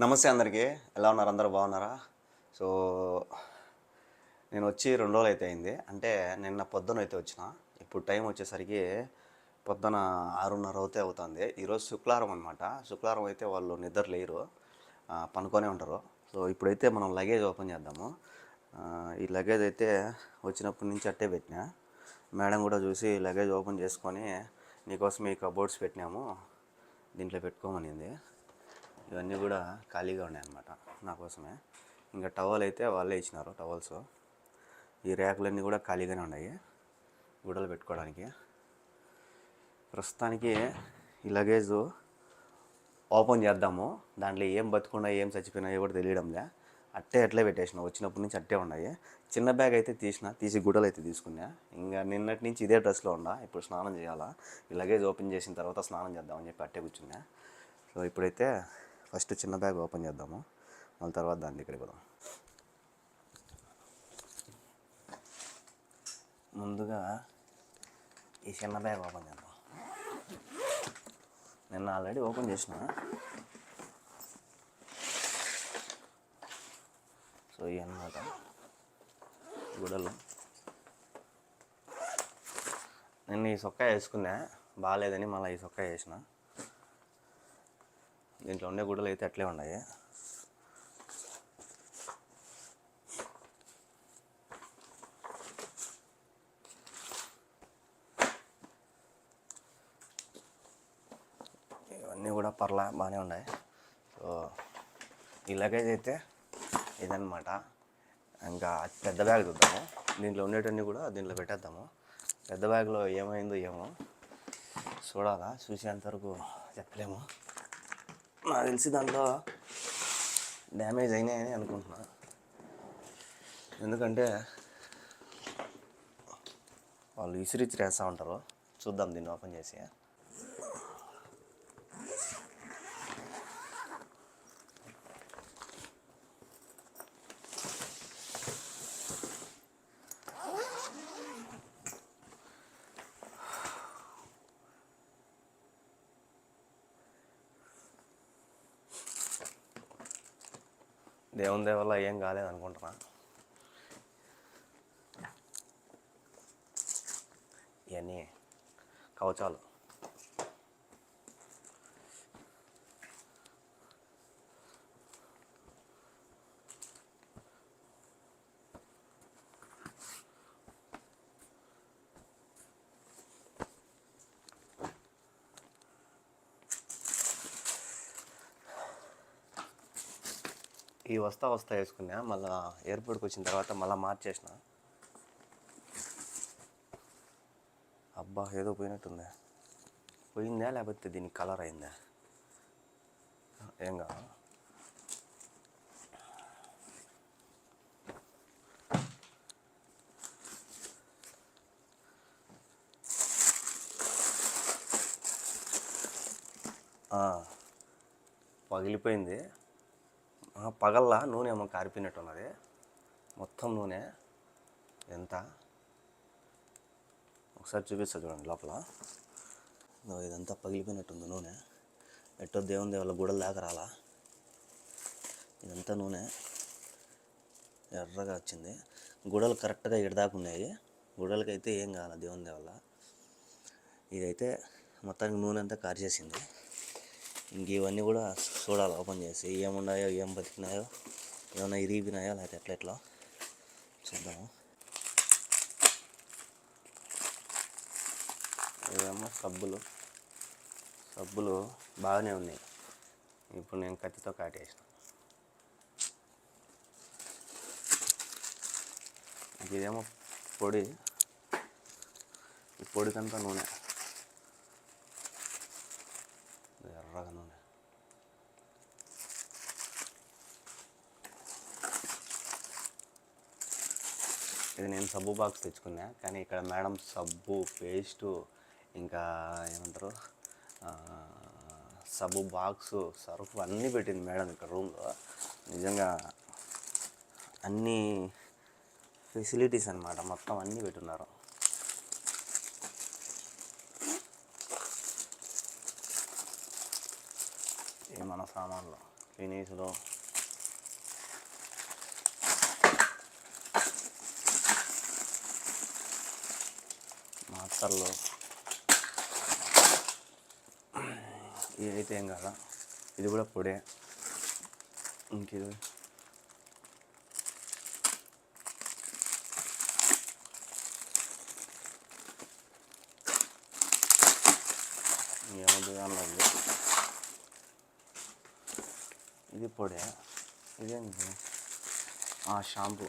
నమస్తే అందరికీ. ఎలా ఉన్నారు? అందరూ బాగున్నారా? సో నేను వచ్చి రెండు రోజులు అయితే అయింది. అంటే నిన్న పొద్దున అయితే వచ్చిన. ఇప్పుడు టైం వచ్చేసరికి పొద్దున ఆరున్నర అవుతే అవుతుంది. ఈరోజు శుక్రవారం అనమాట శుక్రవారం అయితే వాళ్ళు నిద్ర లేరు. పనుకొనే ఉంటారు. సో ఇప్పుడైతే మనం లగేజ్ ఓపెన్ చేద్దాము. ఈ లగేజ్ అయితే వచ్చినప్పటి నుంచి అట్టే పెట్టినా. మేడం కూడా చూసి లగేజ్ ఓపెన్ చేసుకొని నీకోసం ఈ కబోర్డ్స్ పెట్టినాము. దీంట్లో పెట్టుకోమనింది. ఇవన్నీ కూడా ఖాళీగా ఉన్నాయి అన్నమాట నా కోసమే. ఇంకా టవల్ అయితే వాళ్ళే ఇచ్చినారు టవల్స్. ఈ ర్యాకులన్నీ కూడా ఖాళీగానే ఉన్నాయి గుడలు పెట్టుకోవడానికి. ప్రస్తుతానికి ఈ లగేజ్ ఓపెన్ చేద్దాము. దాంట్లో ఏం బతుకున్నా ఏం చచ్చిపోయినాయో కూడా తెలియడంలే. అట్టే అట్లే పెట్టేసిన వచ్చినప్పటి నుంచి అట్టే ఉన్నాయి. చిన్న బ్యాగ్ అయితే తీసిన తీసి గుడ్డలు అయితే తీసుకున్నా. ఇంకా నిన్నటి నుంచి ఇదే డ్రెస్లో ఉన్నా ఇప్పుడు స్నానం చేయాలా? ఈ లగేజ్ ఓపెన్ చేసిన తర్వాత స్నానం చేద్దామని చెప్పి అట్టే కూర్చున్నా. సో ఇప్పుడైతే ఫస్ట్ చిన్న బ్యాగ్ ఓపెన్ చేద్దాము. మళ్ళీ తర్వాత దాని దగ్గరికి పోదాం. ముందుగా ఈ చిన్న బ్యాగ్ ఓపెన్ చేద్దాం. నిన్న ఆల్రెడీ ఓపెన్ చేసిన. సో ఇవి అన్నమాట గుడలు. నిన్న ఈ సొక్కా వేసుకున్నా బాగాలేదని మళ్ళీ ఈ సొక్కా వేసిన. దీంట్లో ఉండే గుడ్డలు అయితే అట్లే ఉన్నాయి. ఇవన్నీ కూడా పర్లా బాగానే ఉన్నాయి. సో ఈ లగేజ్ అయితే ఇదనమాట ఇంకా పెద్ద బ్యాగ్ చూద్దాము. దీంట్లో ఉండేటన్నీ కూడా దీంట్లో పెట్టేద్దాము. పెద్ద బ్యాగ్లో ఏమైందో ఏమో చూడాలా. చూసేంతవరకు చెప్పలేము. నాకు తెలిసి దాంట్లో డ్యామేజ్ అయినాయని అనుకుంటున్నా. ఎందుకంటే వాళ్ళు ఇసిరిచ్చి వేస్తూ ఉంటారు. చూద్దాం దీన్ని ఓపెన్ చేసి. దేవుని దయ వల్ల ఏం కాలేదు అనుకుంటున్నా. ఇవన్నీ కవచాలు ఈ వస్తా వస్తా వేసుకున్నా మళ్ళా ఎయిర్పోర్ట్కి వచ్చిన తర్వాత మళ్ళీ మార్చేసిన. అబ్బా ఏదో పోయినట్టుంది. పోయిందా లేకపోతే దీనికి కలర్ అయిందా? ఏం కా పగిలిపోయింది. పగల్లా నూనె ఏమో కారిపోయినట్టు ఉన్నది మొత్తం నూనె ఎంత? ఒకసారి చూపిస్తా చూడండి లోపల. ఇదంతా పగిలిపోయినట్టుంది నూనె. ఎట్టో దేవుని దేవుళ్ళ గుడల దాకా రాలా. ఇదంతా నూనె ఎర్రగా వచ్చింది. గుడలు కరెక్ట్గా ఇడదాకా ఉన్నాయి. గుడలకైతే ఏం కావాలి దేవుని దేవుళ్ళ ఇదైతే మొత్తానికి నూనె అంతా కార్చేసింది. ఇంక ఇవన్నీ కూడా చూడాలి ఓపెన్ చేసి ఏమున్నాయో ఏం బతికినాయో ఏమైనా ఇరిగినాయో లేకపోతే ఎట్లా ఎట్లా చూద్దాము. ఇవేమో సబ్బులు. సబ్బులు బాగానే ఉన్నాయి. ఇప్పుడు నేను కత్తితో కాటేసిన. ఇదేమో పొడి. ఈ పొడికంతా నూనె ఎర్రగా నూనె ఇది నేను సబ్బు బాక్స్ తెచ్చుకున్నా. కానీ ఇక్కడ మేడం సబ్బు పేస్టు ఇంకా ఏమంటారు? సబ్బు బాక్సు సరుకు అన్నీ పెట్టింది మేడం ఇక్కడ రూమ్లో నిజంగా అన్నీ ఫెసిలిటీస్ అన్నమాట. మొత్తం అన్నీ పెట్టున్నారు. ఈ మన సామాన్లు? ఫినిష్లో మాత్రలు ఇదైతే ఏం కాదా. ఇది కూడా పొడే. ఇంకిది? ఏముంది అన్నది ఇది పొడే. ఇదేంటి ఆ, షాంపూ.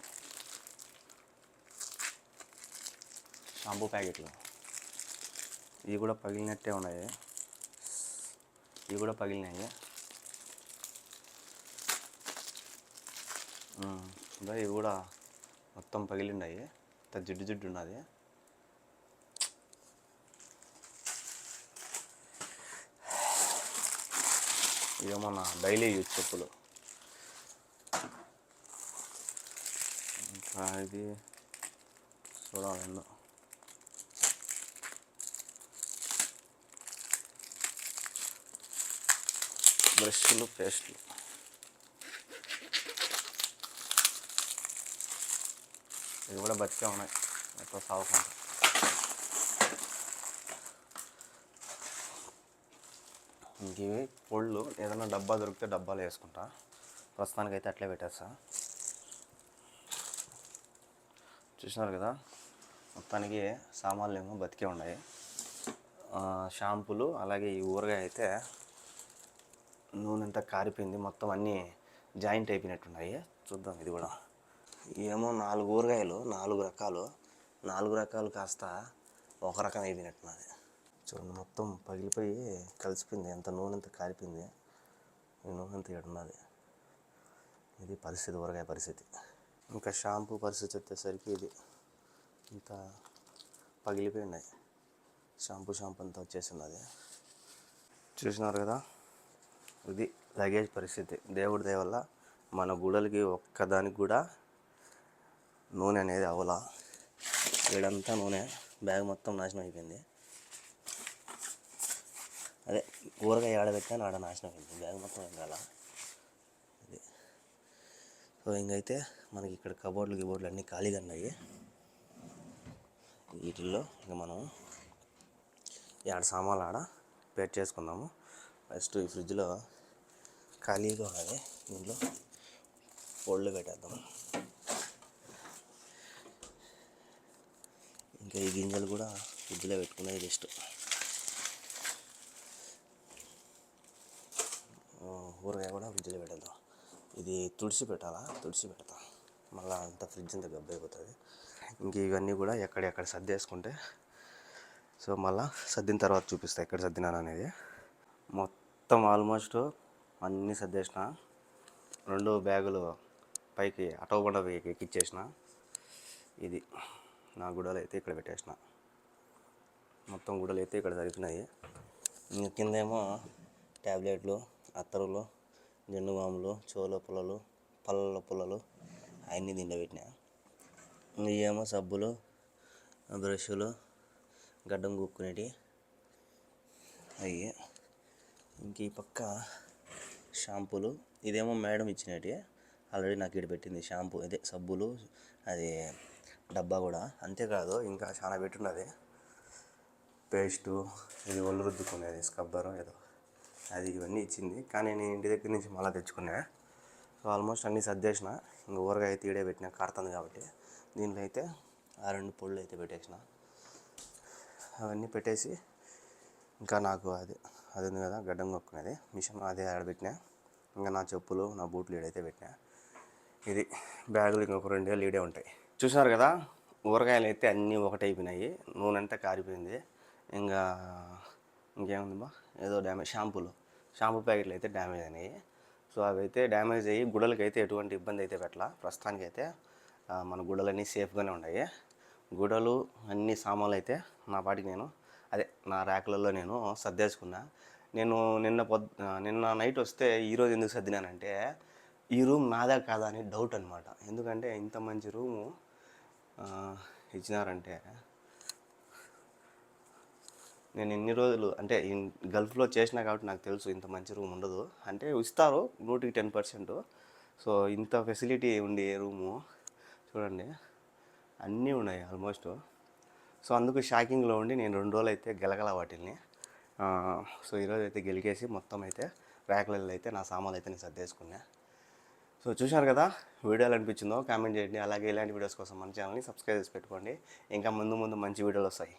షాంపూ ప్యాకెట్లు. ఇవి కూడా పగిలినట్టే ఉన్నాయి. ఇవి కూడా పగిలినాయి. ఇవి కూడా మొత్తం పగిలినాయి ఇంత జిడ్డు జిడ్డు ఉన్నది. ఇదేమో నా డైలీ యూజ్ చెప్పులు. ఇంకా ఇది చూడాలండి బ్రష్లు పేస్ట్లు. ఇవి కూడా బతికే ఉన్నాయి. ఎక్కువ సాగుకుంటా. ఇంకేవి పొళ్ళు ఏదైనా డబ్బా దొరికితే డబ్బాలు వేసుకుంటా. ప్రస్తుతానికి అయితే అట్లే పెట్టేస్తా. చూసినారు కదా? మొత్తానికి సామాన్లు ఏమో బతికే ఉన్నాయి. షాంపూలు అలాగే ఈ ఊరగాయ అయితే నూనె అంతా కారిపోయింది. మొత్తం అన్నీ జాయింట్ అయిపోయినట్టున్నాయి. చూద్దాం ఇది కూడా. ఏమో నాలుగు ఊరగాయలు నాలుగు రకాలు. నాలుగు రకాలు కాస్త ఒక రకం అయిపోయినట్టున్నది చూడండి మొత్తం పగిలిపోయి కలిసిపోయింది. ఎంత నూనె అంతా కారిపోయింది. ఈ నూనె అంత ఉన్నది. ఇది పరిస్థితి ఊరగాయ పరిస్థితి. ఇంకా షాంపూ పరిస్థితి వచ్చేసరికి ఇది. ఇంత పగిలిపోయినాయి. షాంపూ షాంపూ అంతా వచ్చేసినది చూసినారు కదా? ఇది లగేజ్ పరిస్థితి. దేవుడి దయవల్ల మన గుడలకి ఒక్కదానికి కూడా నూనె అనేది అవలా వీడంతా నూనె బ్యాగ్ మొత్తం నాశనం అయిపోయింది. అదే ఊరగాయ ఆడబెట్టాను ఆడ నాశనం అయింది బ్యాగ్ మొత్తం ఏం కాల సో ఇంకైతే మనకి ఇక్కడ కబోర్డ్లు గిబోర్డులు అన్నీ ఖాళీగా ఉన్నాయి. వీటిల్లో ఇంకా మనం ఏడు సామాన్లు ఆడ పేట్ చేసుకుందాము. ఫస్ట్ ఈ ఫ్రిడ్జ్లో ఖాళీగా ఉన్నది. దీంట్లో పొళ్ళు పెట్టేద్దాం. ఇంకా ఈ గింజలు కూడా ఫ్రిడ్జ్లో పెట్టుకునేది బెస్ట్ ఊరగాయ కూడా ఫ్రిడ్జ్లో పెట్టేద్దాం. ఇది తుడిసి పెట్టాలా? తుడిసి పెడతా. మళ్ళీ అంత ఫ్రిడ్జ్ అంత గబ్బైపోతుంది అయిపోతుంది. ఇంక ఇవన్నీ కూడా ఎక్కడెక్కడ సర్దేసుకుంటే సో మళ్ళీ సర్దిన తర్వాత చూపిస్తా ఎక్కడ సర్దినాను అనేది మొత్తం ఆల్మోస్ట్ అన్నీ సర్దేసిన. రెండు బ్యాగులు పైకి అటో బండ ఎక్కిచ్చేసిన. ఇది నా గుడలు అయితే ఇక్కడ పెట్టేసిన. మొత్తం గుడలు అయితే ఇక్కడ సరిపోయినాయి ఇంక కిందేమో ట్యాబ్లెట్లు అత్తరులు జండు బాములు చోల పుల్లలు పళ్ళ పుల్లలు అవన్నీ దీంట్లో పెట్టినా. ఇవేమో సబ్బులు బ్రష్లు గడ్డం కుక్కునేటి అవి ఇంక ఈ పక్క షాంపూలు. ఇదేమో మేడం ఇచ్చినటి ఆల్రెడీ నాకు ఇక్కడ పెట్టింది షాంపూ. అదే సబ్బులు అది డబ్బా కూడా. అంతేకాదు ఇంకా చాలా పెట్టున్నది. పేస్టు ఇది ఒళ్ళు రుద్దుకునేది స్క్రబ్బరు ఏదో. అది ఇవన్నీ ఇచ్చింది. కానీ నేను ఇంటి దగ్గర నుంచి మళ్ళీ తెచ్చుకున్నా. సో ఆల్మోస్ట్ అన్నీ సర్దేసిన ఇంక ఊరగాయ అయితే ఇడే పెట్టిన కారుతుంది కాబట్టి. దీంట్లో అయితే ఆ రెండు పొళ్ళు అయితే పెట్టేసిన. అవన్నీ పెట్టేసి ఇంకా నాకు అది అది ఉంది కదా గడ్డం కొక్కునేది. మిషన్ అదే ఆడబెట్టినా ఇంకా నా చెప్పులు నా బూట్లు ఈడైతే పెట్టినా. ఇది బ్యాగులు ఇంకొక రెండేళ్ళు ఈడే ఉంటాయి. చూసారు కదా ఊరగాయలు అయితే అన్నీ ఒకటైపోయినాయి నూనె అంతా కారిపోయింది. ఇంకా ఇంకేముంది బా ఏదో డ్యామేజ్ షాంపూలు. షాంపూ ప్యాకెట్లు అయితే డ్యామేజ్ అయినాయి. సో అవి అయితే డ్యామేజ్ అయ్యి గుడలకి అయితే ఎటువంటి ఇబ్బంది అయితే పెట్టలా. ప్రస్తుతానికి అయితే మన గుడలన్నీ సేఫ్గానే ఉన్నాయి. గుడలు అన్ని సామాన్లు అయితే నా పాటికి నేను అదే నా ర్యాకులలో నేను సర్దేసుకున్నా. నేను నిన్న పొద్ నిన్న నైట్ వస్తే ఈరోజు ఎందుకు సర్దినానంటే ఈ రూమ్ నాదా కాదా అని డౌట్ అనమాట ఎందుకంటే ఇంత మంచి రూము ఇచ్చినారంటే నేను ఎన్ని రోజులు అంటే గల్ఫ్లో చేసినా కాబట్టి నాకు తెలుసు ఇంత మంచి రూమ్ ఉండదు. అంటే ఇస్తారు నూటికి టెన్ పర్సెంట్. సో ఇంత ఫెసిలిటీ ఉండే రూము చూడండి. అన్నీ ఉన్నాయి ఆల్మోస్ట్. సో అందుకు షాకింగ్లో ఉండి నేను రెండు రోజులు అయితే గెలగల వాటిల్ని. సో ఈరోజు అయితే గెలికేసి మొత్తం అయితే ర్యాకులలో అయితే నా సామాన్లు అయితే నేను సర్దేసుకున్నా. సో చూశారు కదా వీడియోలు అనిపించిందో కామెంట్ చేయండి. అలాగే ఇలాంటి వీడియోస్ కోసం మన ఛానల్ని సబ్స్క్రైబ్ చేసి పెట్టుకోండి. ఇంకా ముందు ముందు మంచి వీడియోలు వస్తాయి.